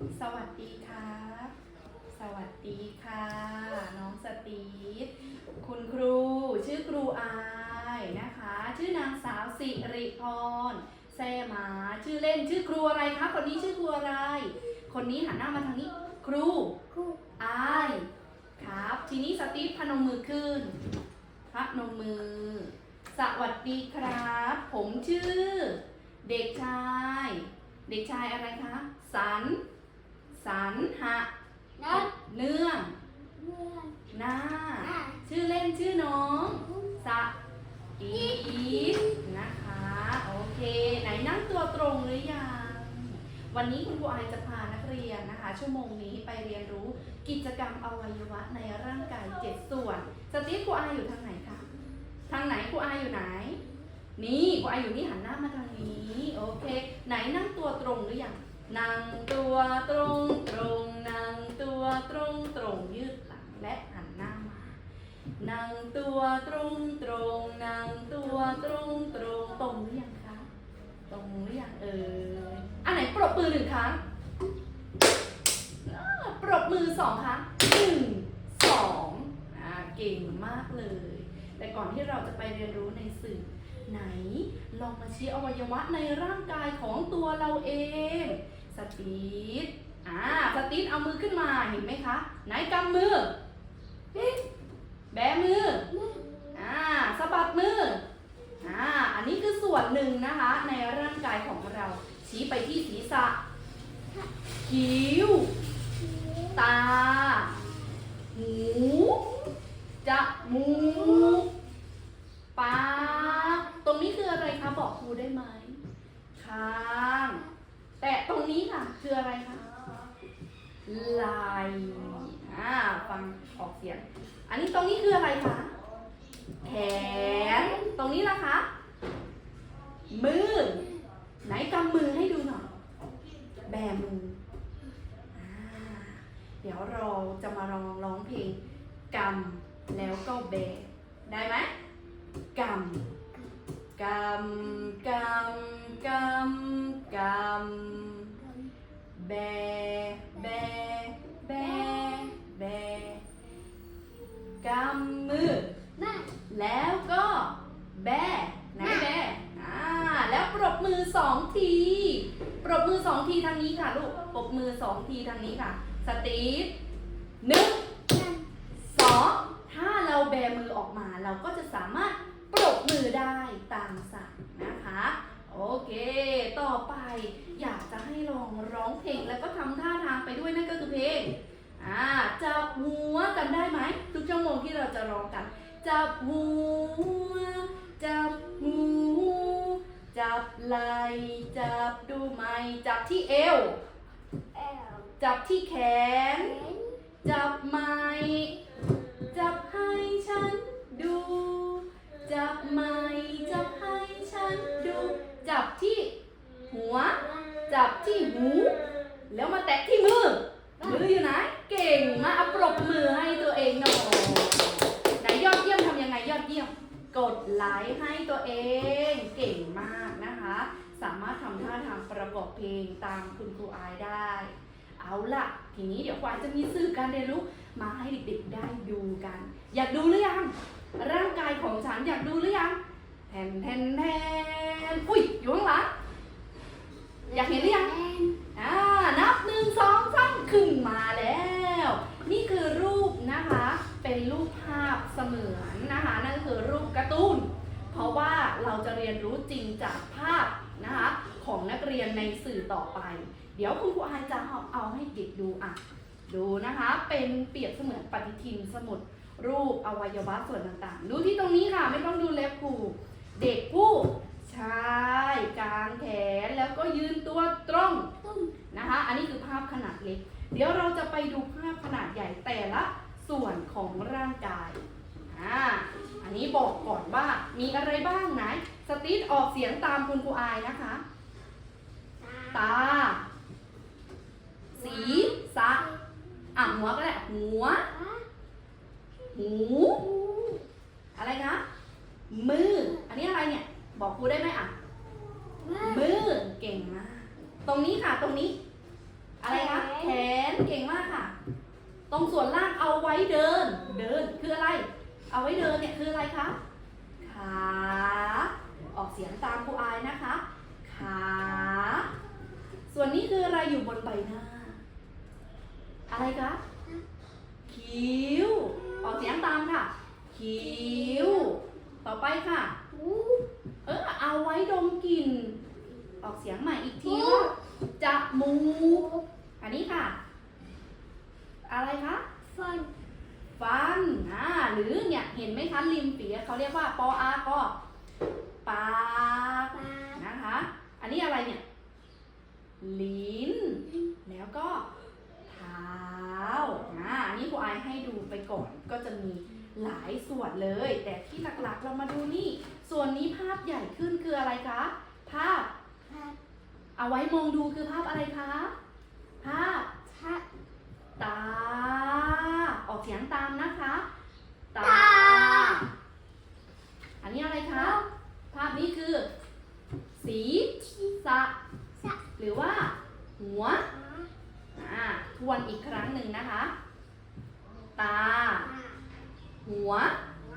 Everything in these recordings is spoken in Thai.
สวัสดีครับสวัสดีค่ะ น้องสตีฟคุณครูชื่อครูอายนะคะ ชื่อนางสาวสิริพรแซมาชื่อเล่นชื่อครูอะไรคะคนนี้ชื่อครูอะไร คนนี้หันหน้ามาทางนี้ ครูครูอายครับ ทีนี้สตีฟพนมมือขึ้นพระนมมือ สวัสดีครับ ผมชื่อ เด็กชาย เด็กชายอะไรคะ สัน สันหะนัดเนื่องเมื่อหน้าหน้าชื่อเล่นชื่อน้องสะอีฟนะคะ โอเค ไหนนั่งตัวตรงหรือยัง วันนี้คุณครูอายจะพานักเรียนนะคะ ชั่วโมงนี้ไปเรียนรู้กิจกรรมอวัยวะในร่างกายเจ็ดส่วนสตีฟครูอายอยู่ทางไหนคะ ทางไหนครูอายอยู่ไหน นี่ครูอายอยู่นี่หันหน้ามาทางนี้ โอเค ไหนนั่งตัวตรงหรือยัง นั่งตัวตรงตรงนั่งตัวตรงตรงยืดหลังและหันหน้ามา นั่งตัวตรงตรงนั่งตัวตรงตรงตรงหรือยังคะตรงหรือยังเอออันไหนปรบมือหนึ่งครั้งปรบมือสองครั้งหนึ่งสองอ่าเก่งมากเลย แต่ก่อนที่เราจะไปเรียนรู้ในสื่อไหน ลองมาชี้อวัยวะในร่างกายของตัวเราเอง ตีทอ่าสตีทเอามือขึ้นมาเห็นไหมคะ ไหนกำมือแบมืออ่าสะบัดมืออ่าอันนี้คือส่วนหนึ่งนะคะ ในร่างกายของเรา ชี้ไปที่ศีรษะคิ้ว ตา หูจมูกปากตรงนี้คืออะไรคะ บอกครูได้ไหมคาง แต่ตรงนี้ค่ะ คืออะไรคะไหลอ่าฟังออกเสียง อันนี้ตรงนี้คืออะไรคะแขน ตรงนี้ล่ะคะมือ ไหนกำมือให้ดูหน่อย แบมืออ่าเดี๋ยวเราจะมาลองร้องเพลงกำแล้วก็แบ ได้ไหมกำกำกำกำ กำแบแบแบแบกำมือแม่แล้วก็แบไหนแบอ่าแล้วปรบมือสองที ปรบมือสองทีทางนี้ค่ะลูก ปรบมือสองทีทางนี้ค่ะ สตีฟหนึ่งนั่นสองถ้าเราแบมือออกมาเราก็จะสามารถปรบมือได้ตามสั่งนะคะ โอเค ต่อไปอยากจะให้ลองร้องเพลงแล้วก็ทำท่าทางไปด้วยนั่นก็คือเพลงอ่าจับหัวกันได้ไหมทุกชั่วโมงที่เราจะร้องกัน จับหัว จับหูจับไหลจับดูไหมจับที่เอวแอลจับที่แขนเห็นจับไม้ ว จับที่หู แล้วมาแตะที่มือ มืออยู่ไหน เก่งมากเอาปรบมือให้ตัวเองหน่อยไหนยอดเยี่ยมทำยังไงยอดเยี่ยม กดไลค์ให้ตัวเอง เก่งมากนะคะ สามารถทำท่าทางประกอบเพลงตามคุณครูอายได้ เอาล่ะ ทีนี้เดี๋ยวควายจะมีสื่อการเรียนรู้มาให้เด็กๆได้ดูกัน อยากดูหรือยัง ร่างกายของฉันอยากดูหรือยังแทนแทนแทนอุ้ยอยู่ข้างหลัง อยากเห็นหรือยังอนอ่านับหนึ่งสองสามขึ้นมาแล้ว นี่คือรูปนะคะ เป็นรูปภาพเสมือนนะคะ นั่นคือรูปการ์ตูน เพราะว่าเราจะเรียนรู้จริงจากภาพนะคะของนักเรียนในสื่อต่อไป เดี๋ยวคุณครูอายจะเอาเอาให้เด็กดูอะ ดูนะคะ เป็นเปรียบเสมือนปฏิทินสมุดรูปอวัยวะส่วนต่างๆ ดูที่ตรงนี้ค่ะ ไม่ต้องดูเล็บครูเด็กผู้ชายกางแขนแล้วก็ยืนตัวตรง ตุ้ม นะคะ อันนี้คือภาพขนาดเล็ก เดี๋ยวเราจะไปดูภาพขนาดใหญ่แต่ละส่วนของร่างกาย อ่า อันนี้บอกก่อนว่ามีอะไรบ้างไหนสตีทออกเสียงตามคุณครูอายนะคะ ตา สีสะอะหัวก็ได้ หัว หู อะไรคะ มือ อันนี้อะไรเนี่ย บอกครูได้ไหมอะ มือ เก่งมาก ตรงนี้ค่ะ ตรงนี้ อะไรคะ แขน เก่งมากค่ะ ตรงส่วนล่างเอาไว้เดิน เดินคืออะไร เอาไว้เดินเนี่ยคืออะไรคะ ขา ออกเสียงตามครูอายนะคะ ขา ส่วนนี้คืออะไรอยู่บนใบหน้า อะไรคะ คิ้ว ออกเสียงตามค่ะ คิ้ว ต่อไปค่ะหูเออเอาไว้ดมกลิ่น ออกเสียงใหม่อีกทีว่าจมูกอันนี้ค่ะ อะไรคะฟันฟันอ่าหรือเนี่ยเห็นไหมคะริมฝีเขาเรียกว่าปออาก็ปากปากนะคะ อันนี้อะไรเนี่ย ลิ้น แล้วก็เท้าอ่าอันนี้ครูไอายให้ดูไปก่อนก็จะมีหลายส่วนเลย แต่ที่หลักๆเรามาดูนี่ ส่วนนี้ภาพใหญ่ขึ้นคืออะไรคะ ภาพปาก เอาไว้มองดูคือภาพอะไรคะ ภาพทะตา ออกเสียงตามนะคะตาตา อันนี้อะไรคะ ภาพนี้คือ สีสะสะหรือว่า หัวขาอ่า ทวนอีกครั้งหนึ่งนะคะ ตาปากหัวหัว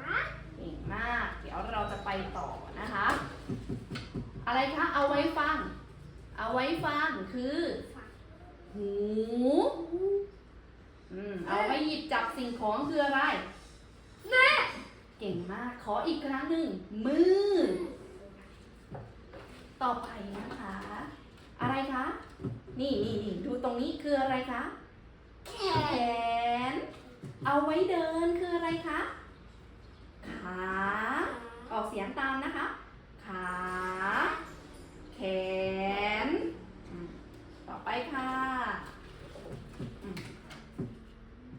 เก่งมาก เดี๋ยวเราจะไปต่อนะคะ อะไรคะ เอาไว้ฟัง เอาไว้ฟังคือหูหู อืม เอาไว้หยิบจับสิ่งของคืออะไร แม่เก่งมาก ขออีกครั้งหนึ่ง มือ ต่อไปนะคะ อะไรคะ นี่นี่นี่ดูตรงนี้คืออะไรคะ แขแขนนเอาไว้เดินคืออะไรคะ ขา ออกเสียงตามนะคะ ขา แขน ต่อไปค่ะ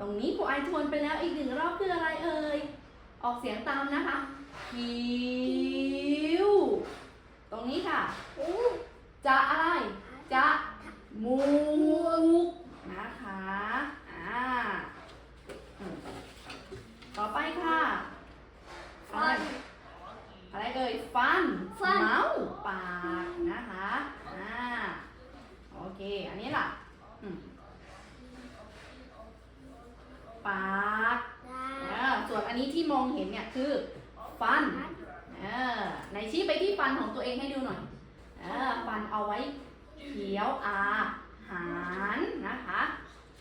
ตรงนี้ครูไอทวนไปแล้วอีกหนึ่งรอบคืออะไรเอ่ย ออกเสียงตามนะคะคิ้ว ตรงนี้ค่ะ จะอะไร จะมูกนะคะอ่าต่อไปค่ะ อะฟัไรนอะไรเอ่ย ฟัน ฟัน เมาส์ปากนะคะ อ่า โอเค อันนี้ล่ะอืมปากตาเออส่วนอันนี้ที่มองเห็นเนี่ยคือฟันเออไหนชี้ไปที่ฟันของตัวเองให้ดูหน่อยเออฟันเอาไว้เคี้ยวอาหารนะคะ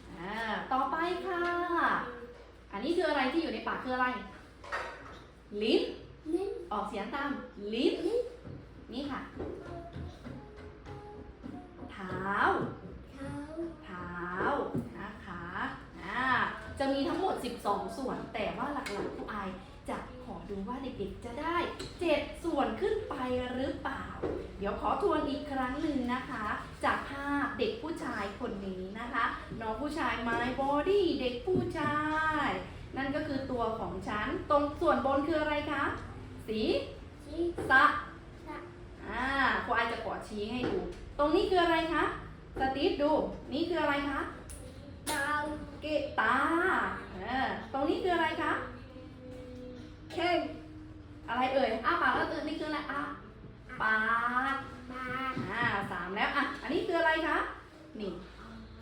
เออต่อไปค่ะ อันนี้คืออะไรที่อยู่ในปากคืออะไร ลิ้นลิ้นออกเสียงตามลิ้น นี่ค่ะเท้าเท้า เท้า นะคะอ่าจะมีทั้งหมด 12 ส่วน แต่ว่าหลักๆผู้อายจะขอดูว่าเด็กๆจะได้ 7 ส่วนขึ้นไปหรือเปล่า เดี๋ยวขอทวนอีกครั้งหนึ่งนะคะ จากภาพเด็กผู้ชายคนนี้นะคะ น้องผู้ชาย my body เด็กผู้ชาย นั่นก็คือตัวของฉัน ตรงส่วนบนคืออะไรคะ สีสีสะสะ อ่าครูอายจะกอดชี้ให้ดู ตรงนี้คืออะไรคะสตีฟดู นี่คืออะไรคะดาวเกะตาเออตรงนี้คืออะไรคะเข่งอะไรเอ่ยอ้าปากแล้วเออนี่คืออะไรอ้าปากปากอ่าสามแล้วอะอันนี้คืออะไรคะนี่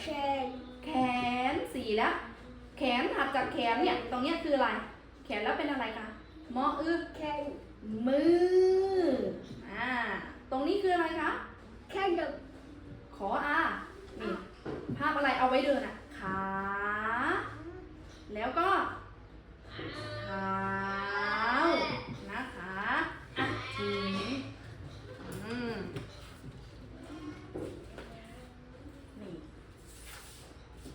แขนแขนสี่แล้ว แขนถัดจากแขนเนี่ย ตรงเนี้ยคืออะไร แขนแล้วเป็นอะไรคะมออึแขนมือ อ่า ตรงนี้คืออะไรคะแขนดขออานี่ภาพอะไรเอาไว้เดินอะ ขา แล้วก็เท้านะคะอะทีนี้อืมนี่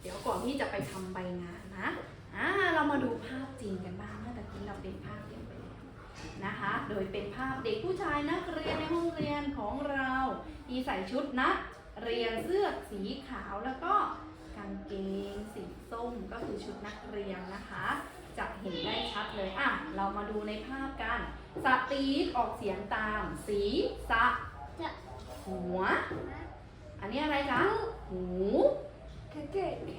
เดี๋ยวก่อนที่จะไปทำใบงานนะ อ่า เรามาดูภาพจริงกันบ้างเมื่อตะกี้เราเป็นภาพเดียวไปแล้วนะคะ โดยเป็นภาพเด็กผู้ชายนักเรียนในห้องเรียนของเราที่ใส่ชุดนักเรียนเสื้อสีขาวแล้วก็กางเกงสีส้มก็คือชุดนักเรียนนะคะ จะเห็นได้ชัดเลยอะเรามาดูในภาพกันสตีฟออกเสียงตาม สีสะจะหัว อันนี้อะไรคะหูแขนเกนแข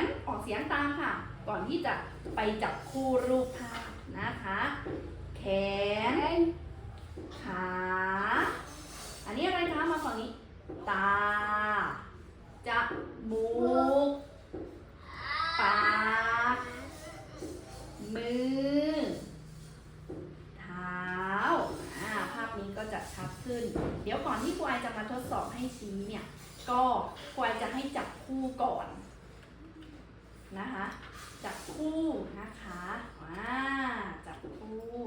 นออกเสียงตามค่ะ ก่อนที่จะไปจับคู่รูปภาพนะคะ แขน ขา อันนี้อะไรคะมาฝั่งนี้ ตา จมูก ปาก มือ เท้า อ่า ภาพนี้ก็จะชัดขึ้น เดี๋ยวก่อนที่ครูไอจะมาทดสอบให้ชี้เนี่ย ก็ครูไอจะให้จับคู่ก่อนนะคะ จับคู่นะคะอ่า จับคู่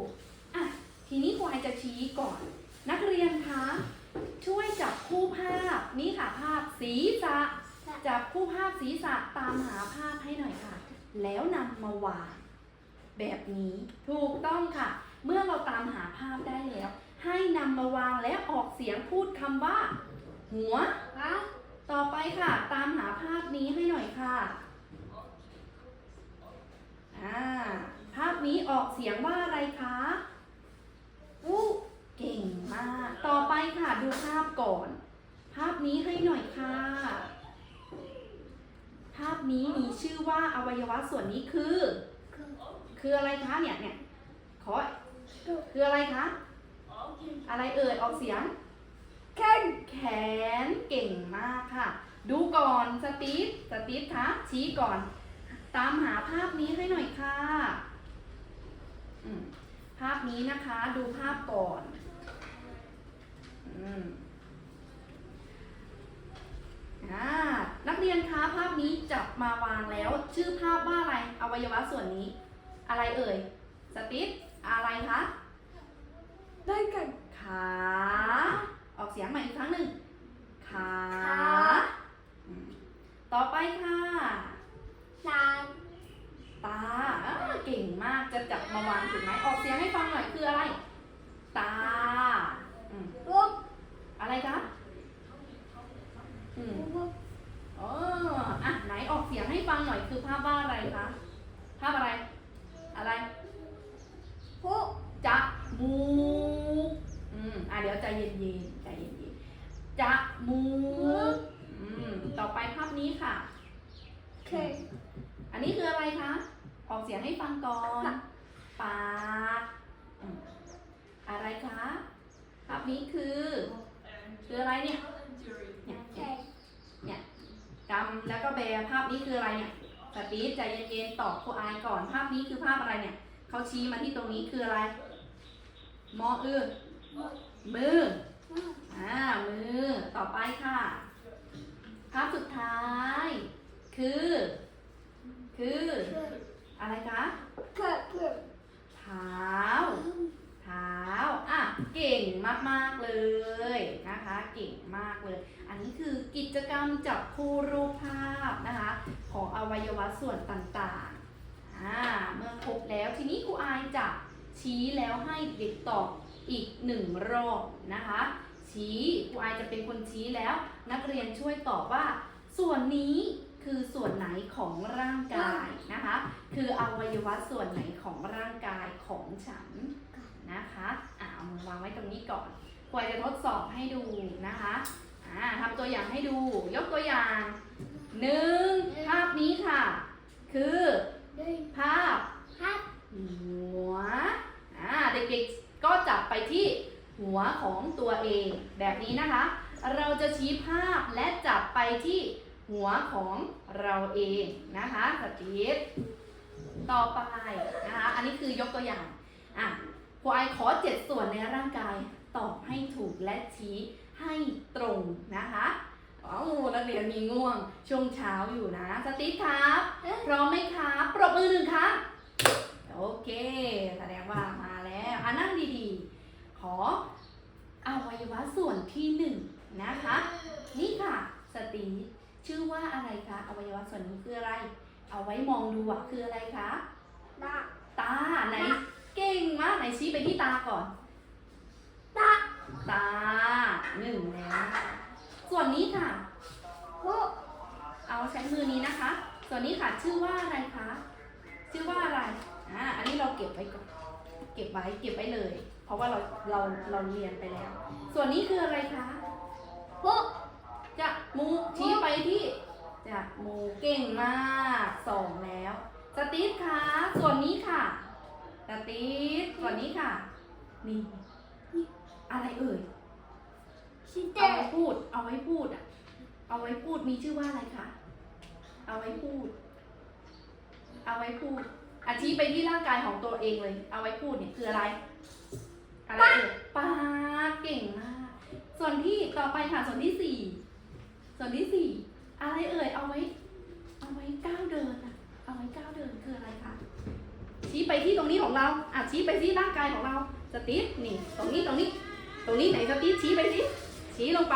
อะทีนี้ควายจะชี้ก่อน นักเรียนคะช่วยจับคู่ภาพนี่ค่ะภาพศีรษะจับคู่ภาพศีรษะตามหาภาพให้หน่อยค่ะ แล้วนำมาวาง แบบนี้ถูกต้องค่ะ เมื่อเราตามหาภาพได้แล้ว ให้นำมาวางและออกเสียงพูดคำว่า หัวฮะต่อไปค่ะ ตามหาภาพนี้ให้หน่อยค่ะอ่า ภาพนี้ออกเสียงว่าอะไรคะอู้เก่งมาก ต่อไปค่ะดูภาพก่อน ภาพนี้ให้หน่อยค่ะ ภาพนี้มีชื่อว่าอวัยวะส่วนนี้คือ คือคืออะไรคะเนี่ยเนี่ยขอคือคืออะไรคะ อะไรเอ่ยออกเสียง แข้งแขนเก่งมากค่ะ ดูก่อนสตีฟสตีฟคะชี้ก่อน ตามหาภาพนี้ให้หน่อยค่ะอืม ภาพนี้นะคะดูภาพก่อนอืมอ่านักเรียนคะภาพนี้จับมาวางแล้ว ชื่อภาพว่าอะไร อวัยวะส่วนนี้ อะไรเอ่ย สตีฟอะไรคะ ได้กัน ขา ออกเสียงใหม่อีกครั้งหนึ่ง ขา ขา อืมต่อไปค่ะ ตา ตาอ้าวเก่งมาก จะจับมาวางถูกไหม ออกเสียงให้ฟังหน่อยคืออะไร ตาอืม ลูก อะไรคะอืม ลูก เอออะไหนออกเสียงให้ฟังหน่อยคือภาพว่าอะไรคะ ภาพอะไร อะไร ผู้ จะมูกอืมอะเดี๋ยว ใจเย็นๆใจเย็นๆจะมูกอืมต่อไปภาพนี้ค่ะแข้งอันนี้คืออะไรคะ ออกเสียงให้ฟังก่อน ปากอืมอะไรคะ ภาพนี้คือ คืออะไรเนี่ย เนี่ยแข้งกำแล้วก็แบร์ภาพนี้คืออะไรเนี่ยสตีฟใจเย็นๆตอบครูอายก่อน ภาพนี้คือภาพอะไรเนี่ย เขาชี้มาที่ตรงนี้คืออะไร มออือมือ อ่ามือต่อไปค่ะภาพสุดท้าย คือ คือ อะไรคะเกิดเกิดเท้าเท้าอะเก่งมากๆเลยนะคะ เก่งมากเลย อันนี้คือกิจกรรมจับคู่รูปภาพนะคะ ของอวัยวะส่วนต่างๆอ่าเมื่อครบแล้วทีนี้ครูอายจะชี้แล้วให้เด็กตอบ อีกหนึ่งรอบนะคะ ชี้ครูอายจะเป็นคนชี้แล้ว นักเรียนช่วยตอบว่า ส่วนนี้คือส่วนไหนของร่างกายนะคะ คืออวัยวะส่วนไหนของร่างกายของฉันนะคะอ่าเอามือวางไว้ตรงนี้ก่อนครูอายจะทดสอบให้ดูนะคะอ่าทำตัวอย่างให้ดู ยกตัวอย่างหนึ่งภาพนี้ค่ะ คือได้ภาพฮัทหัวอ่าเด็กๆ ก็จับไปที่หัวของตัวเองแบบนี้นะคะ เราจะชี้ภาพและจับไปที่หัวของเราเองนะคะสตีฟต่อไปนะคะอันนี้คือยกตัวอย่างอะครูไอขอเจ็ดส่วนในร่างกายตอบให้ถูกและชี้ให้ตรงนะคะอ้าวนักเรียนมีง่วงช่วงเช้าอยู่นะ สตีฟครับพร้อมไหมคะปรบมือหนึ่งค่ะโอเค แสดงว่ามา แล้วอะนั่งดีๆ ขออวัยวะส่วนที่หนึ่งนะคะ นี่ค่ะสตีชื่อว่าอะไรคะอวัยวะส่วนนี้คืออะไร เอาไว้มองดูอะคืออะไรคะตาตาไหนเก่งมากไหนชี้ไปที่ตาก่อน ตาตาหนึ่งแล้วส่วนนี้ค่ะผู้เอาใช้มือนี้นะคะ ส่วนนี้ค่ะชื่อว่าอะไรคะชื่อว่าอะไรอ่าอันนี้เราเก็บไว้ก่อน เก็บไว้เก็บไว้เลย เพราะว่าเราเราเราเรียนไปแล้ว ส่วนนี้คืออะไรคะผู้จะมูกชี้ไปที่จะมูกเก่งมากสองแล้วสตีฟคะส่วนนี้ค่ะสตีฟส่วนนี้ค่ะนี่อะไรเอ่ยชิเตเอาไว้พูด เอาไว้พูดอะ เอาไว้พูดมีชื่อว่าอะไรคะเอาไว้พูด เอาไว้พูด อาชี้ไปที่ร่างกายของตัวเองเลย เอาไว้พูดเนี่ยคืออะไร อะไรเอ่ยปากเก่งมาก ส่วนที่ต่อไปค่ะส่วนที่สี่สส่วนที่สี่อะไรเอ่ยเอาไว้ เอาไว้ก้าวเดินอะเอาไว้ก้าวเดินคืออะไรคะ ชี้ไปที่ตรงนี้ของเราอะชี้ไปที่ร่างกายของเรา สตีฟนี่ ตรงนี้ตรงนี้ ตรงนี้ไหนสตีฟชี้ไปสิ ชี้ลงไป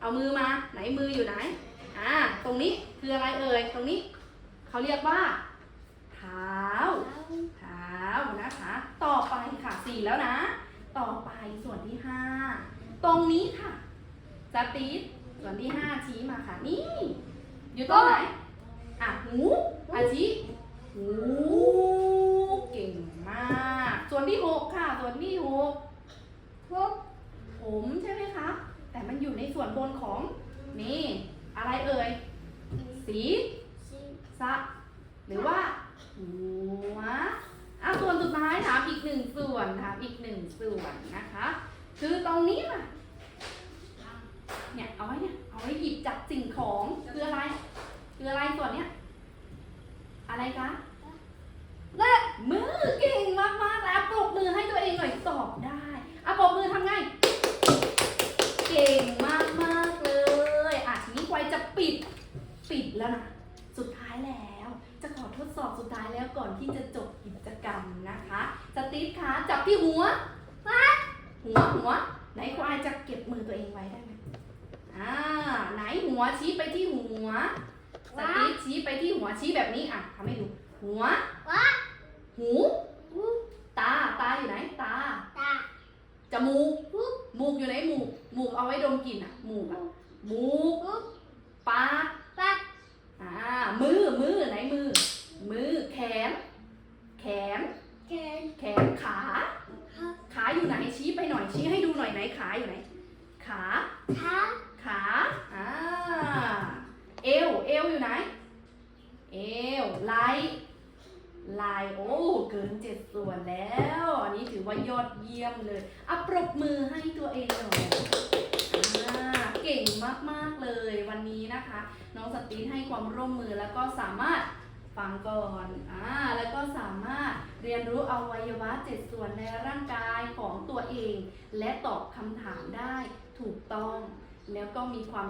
เอามือมา ไหนมืออยู่ไหน อ่า ตรงนี้คืออะไรเอ่ย ตรงนี้ เขาเรียกว่า เท้า เท้านะคะ ต่อไปค่ะสี่แล้วนะ ต่อไปส่วนที่ห้าตรงนี้ค่ะสตีฟส่วนที่ห้าชี้มาค่ะ นี่ อยู่ตรงไหน อะหูอาชี้หูเก่งมาก ส่วนที่หกค่ะ ส่วนที่หกหกผมใช่ไหมคะ แต่มันอยู่ในส่วนบนของ นี่ อะไรเอ่ย สีสี่สะหรือว่า หัวอะส่วนสุดท้ายถามอีกหนึ่งส่วนถามอีกหนึ่งส่วนนะคะ คือตรงนี้ค่ะเนี่ยเอาไว้เนี่ยเอาไว้หยิบจับสิ่งของคืออะไรคืออะไรส่วนเนี้ยอะไรคะเล็กมือเก่งมากๆแล้วปรบมือให้ตัวเองหน่อยตอบได้อะปรบมือทำไง เก่งมากๆเลยอะทีนี้ควายจะปิดปิดแล้วนะ ก่อนที่จะจบกิจกรรมนะคะ สตีฟคะจับที่หัวหัวหัว ไหนควายจะเก็บมือตัวเองไว้ได้ไหมอ่าไหนหัวชี้ไปที่หัว สตีฟชี้ไปที่หัวชี้แบบนี้อะทำให้ดู หัวว้าหูหูตา ตาอยู่ไหน ตา ตา จมูกหูหมูกอยู่ไหนหมูกหมูกเอาไว้ดมกลิ่นอะหมูกอะหมูกหูปากปากอ่า มือ มือ ไหนมือ มือแขน แขน แขน แขนขา ขาอยู่ไหนชี้ไปหน่อยชี้ให้ดูหน่อยไหนขาอยู่ไหน ขา ขา ขาอ่าเอว เอวอยู่ไหน เอวไหล่ไหล่โอ้เกินเจ็ดส่วนแล้ว อันนี้ถือว่ายอดเยี่ยมเลยอะปรบมือให้ตัวเองหน่อยอ่าเก่งมากๆเลยวันนี้นะคะ น้องสตีนให้ความร่วมมือแล้วก็สามารถ ฟังก่อนอ่าแล้วก็สามารถเรียนรู้อวัยวะเจ็ดส่วนในร่างกายของตัวเอง และตอบคำถามได้ถูกต้อง แล้วก็มีความ